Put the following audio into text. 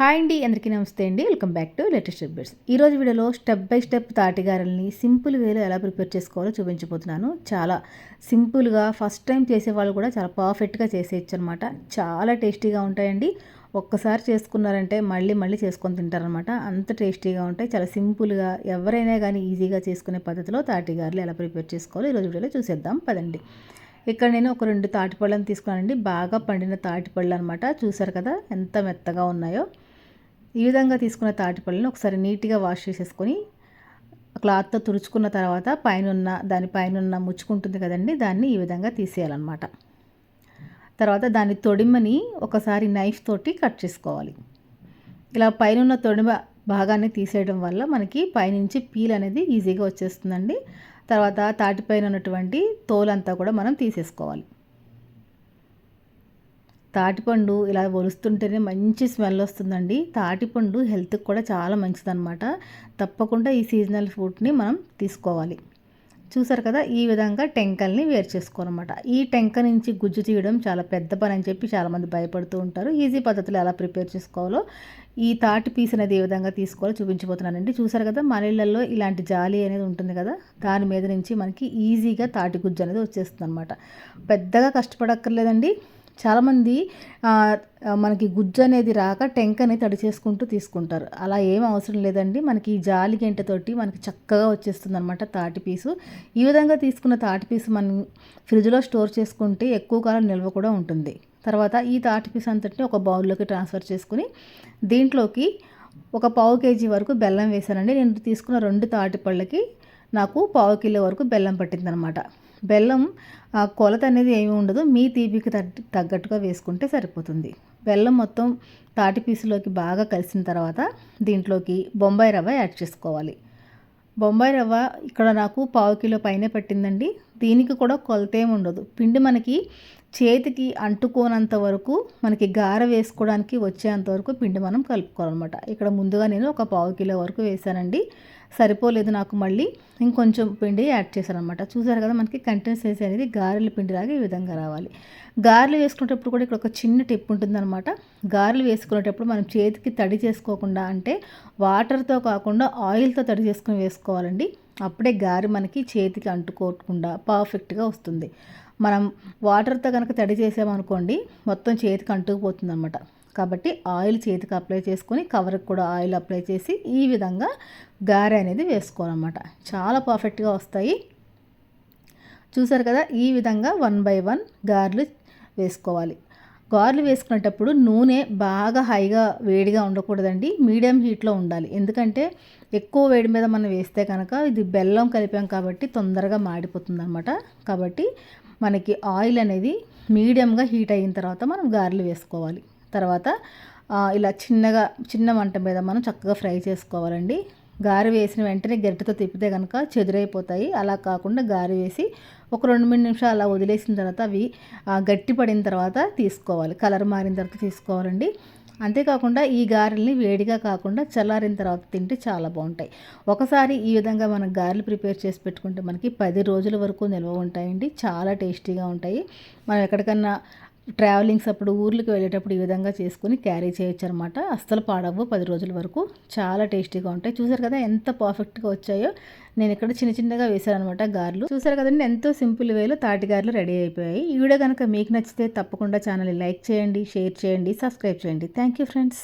Hi అండి అందరికీ నమస్తే అండి. Welcome back to latest updates ఈరోజు వీడియోలో స్టెప్ బై స్టెప్ తాటిగారల్ని సింపుల్ వేలో ఎలా ప్రిపేర్ చేసుకోవాలో చూపించబోతున్నాను. చాలా సింపుల్గా ఫస్ట్ టైం చేసే వాళ్ళు కూడా చాలా పర్ఫెక్ట్గా చేసేయచ్చు అనమాట చాలా టేస్టీగా ఉంటాయండి. ఒక్కసారి చేసుకున్నారంటే మళ్ళీ మళ్ళీ చేసుకొని తింటారనమాట. అంత టేస్టీగా ఉంటాయి. చాలా సింపుల్గా ఎవరైనా కానీ ఈజీగా చేసుకునే పద్ధతిలో తాటిగారులు ఎలా ప్రిపేర్ చేసుకోవాలో ఈరోజు వీడియోలో చూసేద్దాం. పదండి. ఇక్కడ నేను ఒక రెండు తాటిపళ్ళని తీసుకున్నానండి. బాగా పండిన తాటిపళ్ళు అనమాట చూసారు కదా ఎంత మెత్తగా ఉన్నాయో. ఈ విధంగా తీసుకున్న తాటిపళ్ళని ఒకసారి నీట్గా వాష్ చేసేసుకొని క్లాత్తో తుడుచుకున్న తర్వాత పైనున్న దాని పైనున్న ముచ్చుకుంటుంది కదండి దాన్ని ఈ విధంగా తీసేయాలన్నమాట. తర్వాత దాని తొడిమని ఒకసారి నైఫ్ తోటి కట్ చేసుకోవాలి. ఇలా పైనున్న తొడిమ భాగాన్ని తీసేయడం వల్ల మనకి పైనుంచి పీల్ అనేది ఈజీగా వచ్చేస్తుందండి. తర్వాత తాటిపైన ఉన్నటువంటి తోలంతా కూడా మనం తీసేసుకోవాలి. తాటిపండు ఇలా ఒలుస్తుంటేనే మంచి స్మెల్ వస్తుందండి. తాటిపండు హెల్త్కి కూడా చాలా మంచిదన్నమాట. తప్పకుండా ఈ సీజనల్ ఫ్రూట్ని మనం తీసుకోవాలి. చూసారు కదా ఈ విధంగా టెంకల్ని వేరు చేసుకోనమాట. ఈ టెంక నుంచి గుజ్జు తీయడం చాలా పెద్ద పని అని చెప్పి చాలామంది భయపడుతూ ఉంటారు. ఈజీ పద్ధతిలో ఎలా ప్రిపేర్ చేసుకోవాలో ఈ తాటి పీస్ అనేది ఏ విధంగా తీసుకోవాలో చూపించబోతున్నానండి. చూసారు కదా మనీళ్ళల్లో ఇలాంటి జాలి అనేది ఉంటుంది కదా దాని మీద నుంచి మనకి ఈజీగా తాటి గుజ్జు అనేది వచ్చేస్తుంది అనమాట పెద్దగా కష్టపడక్కర్లేదండి. చాలామంది మనకి గుజ్జు అనేది రాక టెంకని తడి చేసుకుంటూ తీసుకుంటారు. అలా ఏం అవసరం లేదండి. మనకి ఈ జాలి గంటతోటి మనకి చక్కగా వచ్చేస్తుంది అనమాట తాటి పీసు. ఈ విధంగా తీసుకున్న తాటి పీసు మనం ఫ్రిడ్జ్లో స్టోర్ చేసుకుంటే ఎక్కువ కాలం నిల్వ కూడా ఉంటుంది. తర్వాత ఈ తాటి పీస్ అంతటిని ఒక బౌల్లోకి ట్రాన్స్ఫర్ చేసుకుని దీంట్లోకి ఒక పావు కేజీ వరకు బెల్లం వేసానండి నేను తీసుకున్న రెండు తాటి పళ్ళకి నాకు పావు కిలో వరకు బెల్లం పట్టిందనమాట. బెల్లం కొలత అనేది ఏమి ఉండదు. మీ తీపికి తగ్గట్టుగా వేసుకుంటే సరిపోతుంది. బెల్లం మొత్తం తాటి పీసులోకి బాగా కలిసిన తర్వాత దీంట్లోకి బొంబాయి రవ్వ యాడ్ చేసుకోవాలి. బొంబాయి రవ్వ ఇక్కడ నాకు పావు కిలో పైనే పట్టిందండి. దీనికి కూడా కొలత ఏమి ఉండదు. పిండి మనకి చేతికి అంటుకోనంత వరకు మనకి గార వేసుకోవడానికి వచ్చేంత వరకు పిండి మనం కలుపుకోవాలన్నమాట. ఇక్కడ ముందుగా నేను ఒక పావు కిలో వరకు వేసానండి సరిపోలేదు నాకు మళ్ళీ. ఇంకొంచెం పిండి యాడ్ చేశాను అనమాట చూసారు కదా మనకి కంటెన్సెన్సీ అనేది గారెల పిండిలాగా ఈ విధంగా రావాలి. గారెలు వేసుకునేటప్పుడు కూడా ఇక్కడ ఒక చిన్న టిప్ ఉంటుందన్నమాట. గారెలు వేసుకునేటప్పుడు మనం చేతికి తడి చేసుకోకుండా అంటే వాటర్తో కాకుండా ఆయిల్తో తడి చేసుకుని వేసుకోవాలండి. అప్పుడే గారె మనకి చేతికి అంటుకోకుండా పర్ఫెక్ట్గా వస్తుంది. మనం వాటర్తో కనుక తడి చేసామనుకోండి మొత్తం చేతికి అంటుకుపోతుంది అనమాట కాబట్టి ఆయిల్ చేతికి అప్లై చేసుకొని కవర్కి కూడా ఆయిల్ అప్లై చేసి ఈ విధంగా గారె అనేది వేసుకోవాలన్నమాట. చాలా పర్ఫెక్ట్గా వస్తాయి. చూసారు కదా ఈ విధంగా వన్ బై వన్ గారెలు వేసుకోవాలి. గారెలు వేసుకునేటప్పుడు నూనె బాగా హైగా వేడిగా ఉండకూడదండి. మీడియం హీట్లో ఉండాలి. ఎందుకంటే ఎక్కువ వేడి మీద మనం వేస్తే కనుక ఇది బెల్లం కలిపాం కాబట్టి తొందరగా మాడిపోతుంది అనమాట కాబట్టి మనకి ఆయిల్ అనేది మీడియంగా హీట్ అయిన తర్వాత మనం గారెలు వేసుకోవాలి. తర్వాత ఇలా చిన్నగా చిన్న మంట మీద మనం చక్కగా ఫ్రై చేసుకోవాలండి. గారి వేసిన వెంటనే గరిటెతో తిప్పితే కనుక చెదురైపోతాయి. అలా కాకుండా గారి వేసి ఒక రెండు మూడు నిమిషాలు అలా వదిలేసిన తర్వాత అవి గట్టి పడిన తర్వాత తీసుకోవాలి. కలర్ మారిన తర్వాత తీసుకోవాలండి. అంతేకాకుండా ఈ గారెల్ని వేడిగా కాకుండా చల్లారిన తర్వాత తింటే చాలా బాగుంటాయి. ఒకసారి ఈ విధంగా మనం గారెలు ప్రిపేర్ చేసి పెట్టుకుంటే మనకి పది రోజుల వరకు నిల్వ ఉంటాయండి. చాలా టేస్టీగా ఉంటాయి. మనం ఎక్కడికన్నా ట్రావెలింగ్స్ అప్పుడు ఊర్లకు వెళ్ళేటప్పుడు ఈ విధంగా చేసుకుని క్యారీ చేయొచ్చు అనమాట అస్సలు పాడవు పది రోజుల వరకు. చాలా టేస్టీగా ఉంటాయి. చూసారు కదా ఎంత పర్ఫెక్ట్గా వచ్చాయో. నేను ఇక్కడ చిన్న చిన్నగా వేశాను అనమాట గార్లు. చూసారు కదండి ఎంతో సింపుల్ వేలో తాటి గారెలు రెడీ అయిపోయాయి. ఈ వీడియో కనుక మీకు నచ్చితే తప్పకుండా ఛానల్ని లైక్ చేయండి షేర్ చేయండి సబ్స్క్రైబ్ చేయండి. Thank you friends.